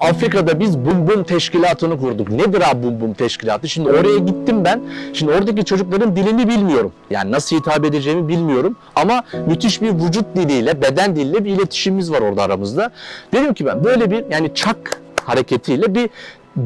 Afrika'da biz Bum Bum Teşkilatı'nı kurduk. Nedir abi Bum Bum Teşkilatı? Şimdi oraya gittim ben. Şimdi oradaki çocukların dilini bilmiyorum. Yani nasıl hitap edeceğimi bilmiyorum. Ama müthiş bir vücut diliyle, beden diliyle bir iletişimimiz var orada aramızda. Dedim ki ben böyle bir yani çak hareketiyle bir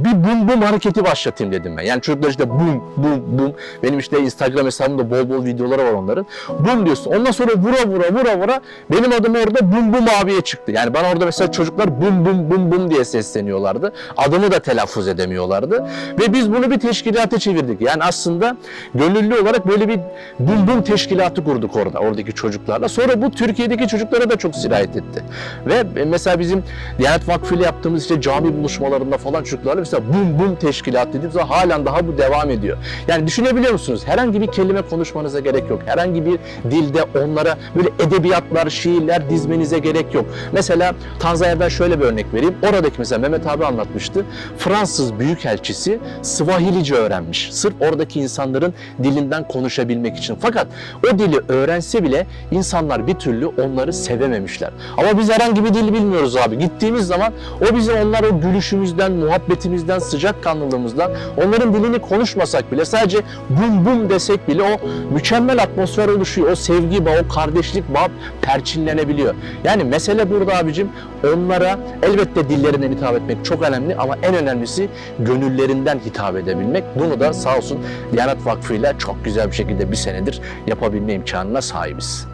bir bum bum hareketi başlatayım dedim ben. Yani çocuklar işte bum bum bum. Benim işte Instagram hesabımda bol bol videoları var onların. Bum diyorsun. Ondan sonra vura vura vura vura benim adım orada bum bum abiye çıktı. Yani bana orada mesela çocuklar bum bum bum bum diye sesleniyorlardı. Adımı da telaffuz edemiyorlardı. Ve biz bunu bir teşkilata çevirdik. Yani aslında gönüllü olarak böyle bir bum bum teşkilatı kurduk orada oradaki çocuklarla. Sonra bu Türkiye'deki çocuklara da çok sirayet etti. Ve mesela bizim Diyanet Vakfı ile yaptığımız işte cami buluşmalarında falan çocuklarla mesela bum bum teşkilat dediğimiz zaman halen daha bu devam ediyor. Yani düşünebiliyor musunuz? Herhangi bir kelime konuşmanıza gerek yok. Herhangi bir dilde onlara böyle edebiyatlar, şiirler dizmenize gerek yok. Mesela Tanzanya'dan şöyle bir örnek vereyim. Oradaki mesela Mehmet abi anlatmıştı. Fransız büyükelçisi Swahilice öğrenmiş. Sırf oradaki insanların dilinden konuşabilmek için. Fakat o dili öğrense bile insanlar bir türlü onları sevememişler. Ama biz herhangi bir dil bilmiyoruz abi. Gittiğimiz zaman o bize onlar o gülüşümüzden, muhabbetimizden, sıcakkanlılığımızdan onların dilini konuşmasak bile sadece bum bum desek bile o mükemmel atmosfer oluşuyor. O sevgi bağı, o kardeşlik bağı perçinlenebiliyor. Yani mesele burada abicim onlara elbette dillerine hitap etmek çok önemli ama en önemlisi gönüllerinden hitap edebilmek. Bunu da sağ olsun Diyanet Vakfı ile çok güzel bir şekilde bir senedir yapabilme imkanına sahibiz.